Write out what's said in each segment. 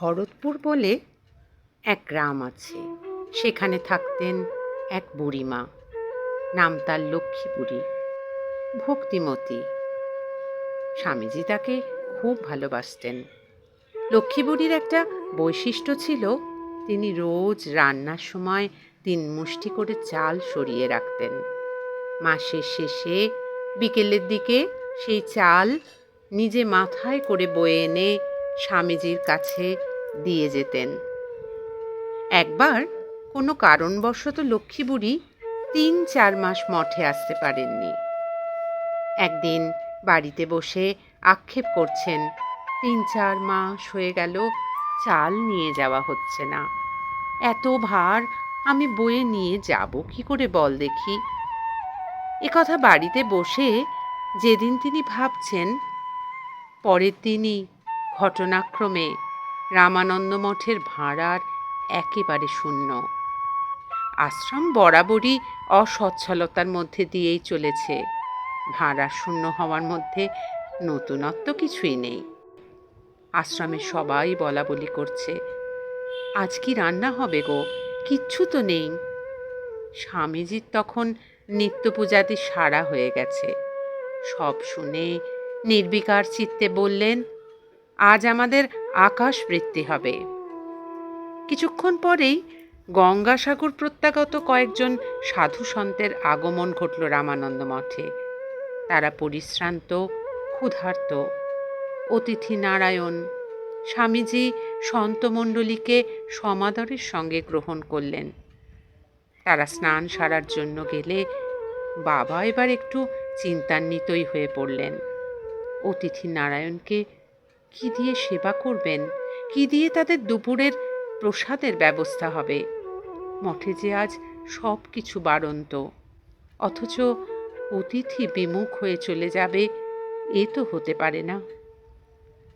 ভরতপুর বলে এক গ্রাম আছে। সেখানে থাকতেন এক বুড়িমা। নাম তার লক্ষ্মী বুড়ি ভক্তিমতী। স্বামীজি তাকে খুব ভালোবাসতেন। লক্ষ্মী বুড়ির একটা বৈশিষ্ট্য ছিল, তিনি রোজ রান্নার সময় তিন মুষ্টি করে চাল সরিয়ে রাখতেন। মাসের শেষে বিকেলের দিকে সেই চাল নিজে মাথায় করে বয়ে এনে স্বামীজির কাছে দিয়ে যেতেন। একবার কোনো কারণবশত লক্ষ্মী বুড়ি তিন চার মাস মঠে আসতে পারেননি। একদিন বাড়িতে বসে আক্ষেপ করছেন, তিন চার মাস হয়ে গেল, চাল নিয়ে যাওয়া হচ্ছে না। এত ভার, আমি বয়ে নিয়ে যাব কি করে বল দেখি? কথা বাড়িতে বসে যেদিন তিনি ভাবছেন, পরের দিনই ঘটনাক্রমে রামানন্দ মঠের ভাড়ার একেবারে শূন্য। আশ্রম বরাবরই অসচ্ছলতার মধ্যে দিয়েই চলেছে। ভাড়া শূন্য হওয়ার মধ্যে নতুনত্ব কিছুই নেই। আশ্রমে সবাই বলা বলি করছে, আজ কি রান্না হবে গো? কিচ্ছু তো নেই। স্বামীজির তখন নিত্য পূজাতে সারা হয়ে গেছে। সব শুনে নির্বিকার চিত্তে বললেন আজ আমাদের আকাশ বৃত্তি হবে। কিছুক্ষণ পরেই গঙ্গাসাগর প্রত্যাগত কয়েকজন সাধু সন্তের আগমন ঘটল রামানন্দ মঠে। তারা পরিশ্রান্ত, ক্ষুধার্ত। অতিথি নারায়ণ, স্বামীজি সন্তমণ্ডলীকে সমাদরের সঙ্গে গ্রহণ করলেন। তারা স্নান সারার জন্য গেলে বাবা এবার একটু চিন্তান্বিতই হয়ে পড়লেন। অতিথি নারায়ণকে কি দিয়ে সেবা করবেন? কি দিয়ে তাদের দুপুরের প্রসাদের ব্যবস্থা হবে? মঠে যে আজ সব কিছু বাড়ন্ত। অথচ অতিথি বিমুখ হয়ে চলে যাবে, এ তো হতে পারে না।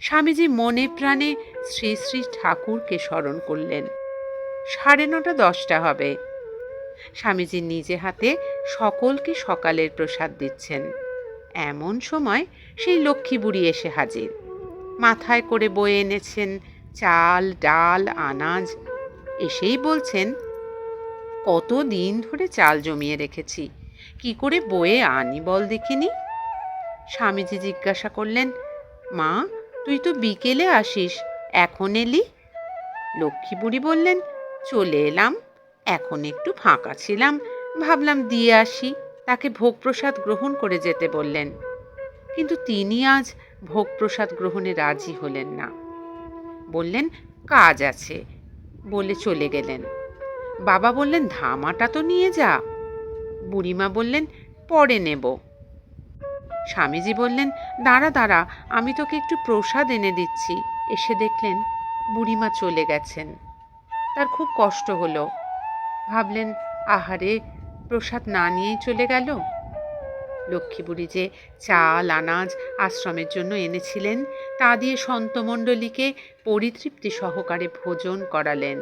স্বামীজি মনে প্রাণে শ্রী শ্রী ঠাকুরকে স্মরণ করলেন। সাড়ে নটা দশটা হবে। স্বামীজি নিজে হাতে সকলকে সকালের প্রসাদ দিচ্ছেন। এমন সময় সেই লক্ষ্মী বুড়ি এসে হাজির। মাথায় করে বয়ে এনেছেন চাল, ডাল, আনাজ। এসেই বলছেন কত দিন ধরে চাল জমিয়ে রেখেছি, কি করে বয়ে আনি বল দেখিনি? স্বামীজি জিজ্ঞাসা করলেন, মা, তুই তো বিকেলে আসিস, এখন এলি? লক্ষ্মী বুড়ি বললেন, চলে এলাম, এখন একটু ফাঁকা ছিলাম, ভাবলাম দিয়ে আসি। তাকে ভোগ প্রসাদ গ্রহণ করে যেতে বললেন। কিন্তু তিনি আজ ভোগ প্রসাদ গ্রহণে রাজি হলেন না। বললেন, কাজ আছে। বলে চলে গেলেন। বাবা বললেন, ধামাটা তো নিয়ে যা। বুড়িমা বললেন, পরে নেব। স্বামীজি বললেন, দাঁড়া দাঁড়া, আমি তোকে একটু প্রসাদ এনে দিচ্ছি। এসে দেখলেন, বুড়িমা চলে গেছেন। তার খুব কষ্ট হলো। ভাবলেন, আহারে, প্রসাদ না নিয়েই চলে গেল? লক্ষ্মী বুড়ি যে চাল, আনাজ আশ্রমের জন্য এনেছিলেন, তা দিয়ে সন্তমণ্ডলীকে পরিতৃপ্তি সহকারে ভোজন করালেন।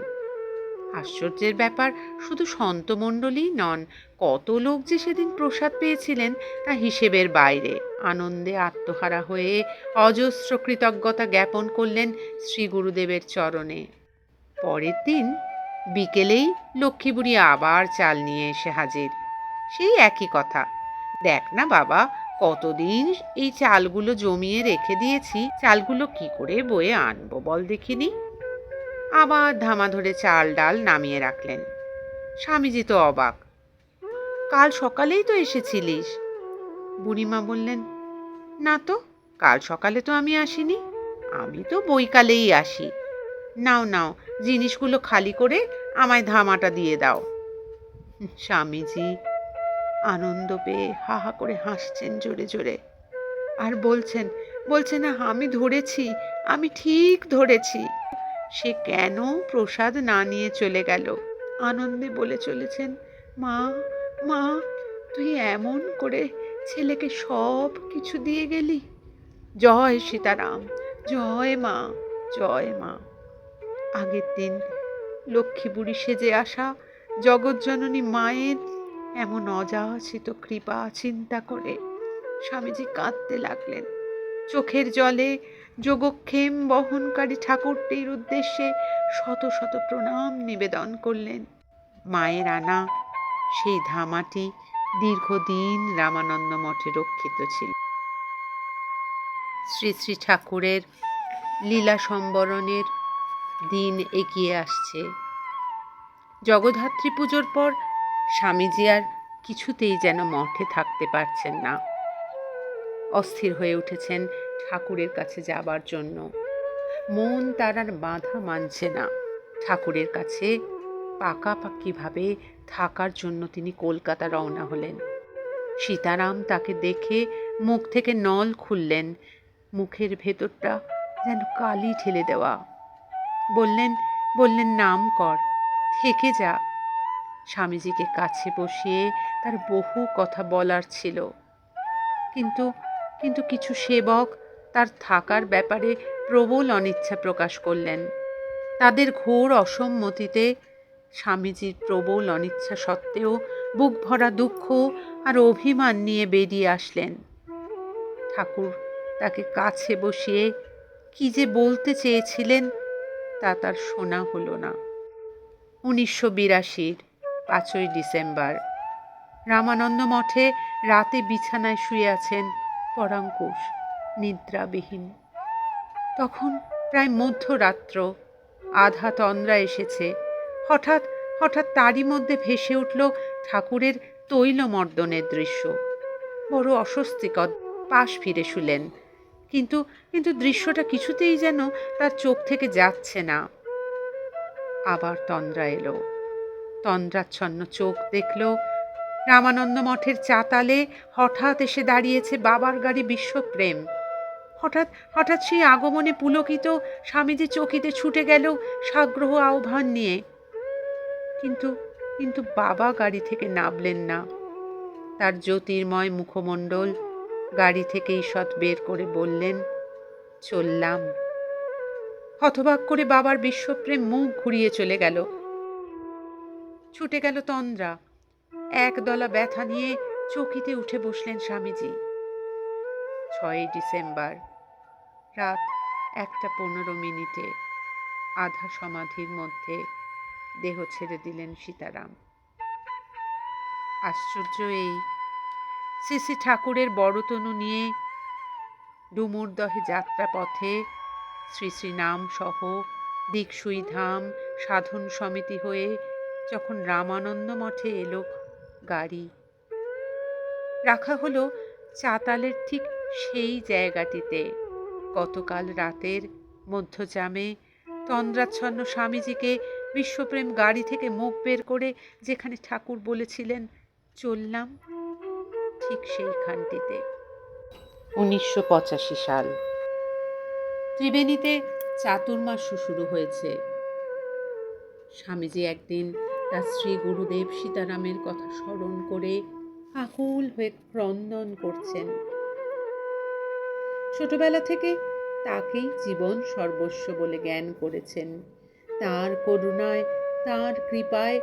আশ্চর্যের ব্যাপার, শুধু সন্তমণ্ডলী নন, কত লোক যে সেদিন প্রসাদ পেয়েছিলেন তা হিসেবের বাইরে। আনন্দে আত্মহারা হয়ে অজস্র কৃতজ্ঞতা জ্ঞাপন করলেন শ্রী গুরুদেবের চরণে। পরের দিন বিকেলেই লক্ষ্মী বুড়ি আবার চাল নিয়ে এসে হাজির। সেই একই কথা দেখ না বাবা, কতদিন এই চালগুলো জমিয়ে রেখে দিয়েছি, চালগুলো কি করে বয়ে আনব বল দেখিনি? আবার ধামা ধরে চাল ডাল নামিয়ে রাখলেন। স্বামীজি তো অবাক। কাল সকালেই তো এসেছিলিস। বুড়িমা বললেন, না তো, কাল সকালে তো আমি আসিনি। আমি তো বৈকালেই আসি। নাও নাও, জিনিসগুলো খালি করে আমায় ধামাটা দিয়ে দাও। স্বামীজি আনন্দ পেয়ে হা হা করে হাসছেন জোরে জোরে। আর বলছেন বলছেন আমি ধরেছি, আমি ঠিক ধরেছি। সে কেন প্রসাদ না নিয়ে চলে গেল? আনন্দে বলে চলেছেন, মা মা, তুই এমন করে ছেলেকে সব কিছু দিয়ে গেলি? জয় সীতারাম, জয় মা জয় মা। আগের দিন লক্ষ্মী বুড়ি সেজে আসা জগৎজননী মায়ের এমন অযাচিত কৃপা, চিন্তা করে স্বামীজি কাঁদতে লাগলেন। চোখের জলে যোগক্ষেম বহনকারী ঠাকুরটির উদ্দেশ্যে শত শত প্রণাম নিবেদন করলেন। মায়ের আনা, সেই ধামাটি দীর্ঘদিন রামানন্দ মঠে রক্ষিত ছিল। শ্রী শ্রী ঠাকুরের লীলা সম্বরণের দিন এগিয়ে আসছে। জগদ্ধাত্রী পুজোর পর স্বামীজি আর কিছুতেই যেন মঠে থাকতে পারছেন না। অস্থির হয়ে উঠেছেন ঠাকুরের কাছে যাবার জন্য। মন তার আর বাধা মানছে না। ঠাকুরের কাছে পাকাপাকিভাবে থাকার জন্য তিনি কলকাতা রওনা হলেন। সীতারাম তাকে দেখে মুখ থেকে নল খুললেন। মুখের ভেতরটা যেন কালি ঠেলে দেওয়া। বললেন বললেন, নাম কর, থেকে যা। স্বামীজিকে কাছে বসিয়ে তার বহু কথা বলার ছিল। কিন্তু কিন্তু কিছু সেবক তার থাকার ব্যাপারে প্রবল অনিচ্ছা প্রকাশ করলেন। তাদের ঘোর অসম্মতিতে স্বামীজির প্রবল অনিচ্ছা সত্ত্বেও বুক ভরা দুঃখ আর অভিমান নিয়ে বেরিয়ে আসলেন। ঠাকুর তাকে কাছে বসিয়ে কি যে বলতে চেয়েছিলেন তা তার শোনা হলো না। উনিশশো বিরাশির পাঁচই ডিসেম্বর। রামানন্দ মঠে রাতে বিছানায় শুয়ে আছেন পরাঙ্কুশ, নিদ্রাবিহীন। তখন প্রায় মধ্যরাত্র, আধা তন্দ্রা এসেছে। হঠাৎ হঠাৎ তারই মধ্যে ভেসে উঠল ঠাকুরের তৈলমর্দনের দৃশ্য। বড় অস্বস্তিকর পাশ ফিরে শুলেন। কিন্তু কিন্তু দৃশ্যটা কিছুতেই যেন তার চোখ থেকে যাচ্ছে না। আবার তন্দ্রা এলো। তন্দ্রাচ্ছন্ন চোখ দেখল। রামানন্দ মঠের চাতালে হঠাৎ এসে দাঁড়িয়েছে বাবার গাড়ি বিশ্বপ্রেম। হঠাৎ হঠাৎ সেই আগমনে পুলকিত স্বামীজি চকিতে ছুটে গেল সাগ্রহ আহ্বান নিয়ে। কিন্তু কিন্তু বাবা গাড়ি থেকে নামলেন না। তার জ্যোতির্ময় মুখমণ্ডল গাড়ি থেকে ঈষৎ বের করে বললেন, চললাম। হতবাক করে বাবার বিশ্বপ্রেম মুখ ঘুরিয়ে চলে গেল। ছুটে গেল তন্দ্রা। একদলা ব্যথা নিয়ে চকিতে উঠে বসলেন স্বামীজি। ছয়ই ডিসেম্বর, রাত একটা পনেরো মিনিটে আধা সমাধির মধ্যে দেহ ছেড়ে দিলেন সীতারাম। আশ্চর্য এই শ্রী ঠাকুরের বড়তনু নিয়ে ডুমুরদহে যাত্রা পথে শ্রী শ্রী নাম সহ দিকসুই ধাম সাধন সমিতি হয়ে যখন রামানন্দ মঠে এলো গাড়ি। রাখা হলো চাতালের ঠিক সেই জায়গাটিতে। গতকাল রাতের মধ্যজামে তন্দ্রাচ্ছন্ন স্বামীজিকে বিশ্বপ্রেম গাড়ি থেকে মুখ বের করে যেখানে ঠাকুর বলেছিলেন, চললাম ঠিক সেইখানটিতে। উনিশশো পঁচাশি সাল। ত্রিবেণীতে চাতুর্মাস শুরু হয়েছে। স্বামীজি একদিন তার শ্রী গুরুদেব সীতারামের কথা স্মরণ করে আকুল হয়ে ক্রন্দন করছেন। ছোটবেলা থেকে তাকেই জীবন সর্বস্ব বলে জ্ঞান করেছেন। তার করুণায়, তার কৃপায়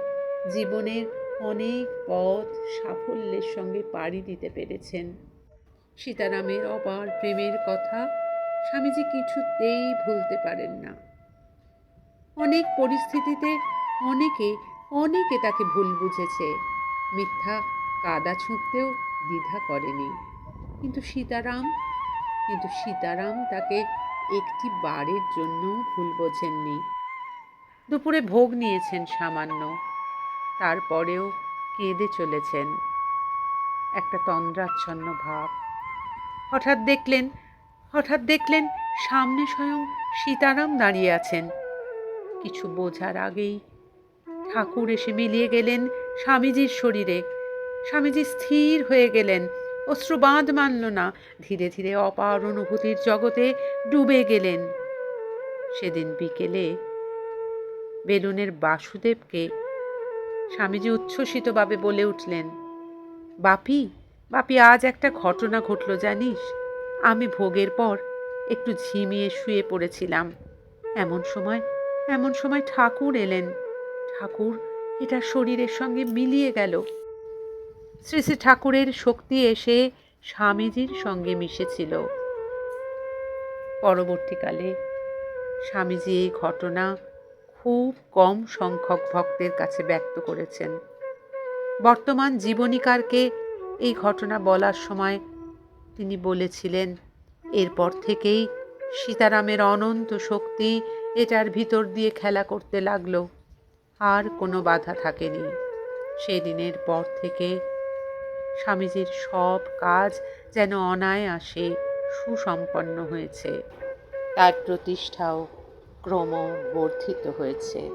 জীবনের অনেক পথ সাফল্যের সঙ্গে পাড়ি দিতে পেরেছেন। সীতারামের অপার প্রেমের কথা স্বামীজি কিছুতেই ভুলতে পারেন না। অনেক পরিস্থিতিতে অনেকে অনেকে তাকে ভুল বুঝেছে। মিথ্যা কাদা ছুঁড়তেও দ্বিধা করেনি। কিন্তু সীতারাম কিন্তু সীতারাম তাকে একটি বারের জন্য ভুল বোঝেননি। দুপুরে ভোগ নিয়েছেন সামান্য, তারপরেও কেঁদে চলেছেন। একটা তন্দ্রাচ্ছন্ন ভাব। হঠাৎ দেখলেন হঠাৎ দেখলেন সামনে স্বয়ং সীতারাম দাঁড়িয়ে আছেন। কিছু বোঝার আগেই ঠাকুর এসে মিলিয়ে গেলেন স্বামীজির শরীরে। স্বামীজি স্থির হয়ে গেলেন। অশ্রু বাঁধ মানল না। ধীরে ধীরে অপার অনুভূতির জগতে ডুবে গেলেন। সেদিন বিকেলে বেলুনের বাসুদেবকে স্বামীজি উচ্ছ্বসিতভাবে বলে উঠলেন, বাপি বাপি, আজ একটা ঘটনা ঘটল জানিস? আমি ভোগের পর একটু ঝিমিয়ে শুয়ে পড়েছিলাম। এমন সময় এমন সময় ঠাকুর এলেন। ঠাকুর, এটা শরীরের সঙ্গে মিলিয়ে গেল। শ্রী শ্রী ঠাকুরের শক্তি এসে স্বামীজির সঙ্গে মিশেছিল। পরবর্তীকালে স্বামীজি এই ঘটনা খুব কম সংখ্যক ভক্তের কাছে ব্যক্ত করেছেন। বর্তমান জীবনীকারকে এই ঘটনা বলার সময় তিনি বলেছিলেন, এরপর থেকেই সীতারামের অনন্ত শক্তি এটার ভিতর দিয়ে খেলা করতে লাগল। আর কোনো বাধা থাকেনি। সেদিনের পর থেকে স্বামীজির সব কাজ যেন অনায়াসে সুসম্পন্ন হয়েছে। তার প্রতিষ্ঠাও ক্রমবর্ধিত হয়েছে।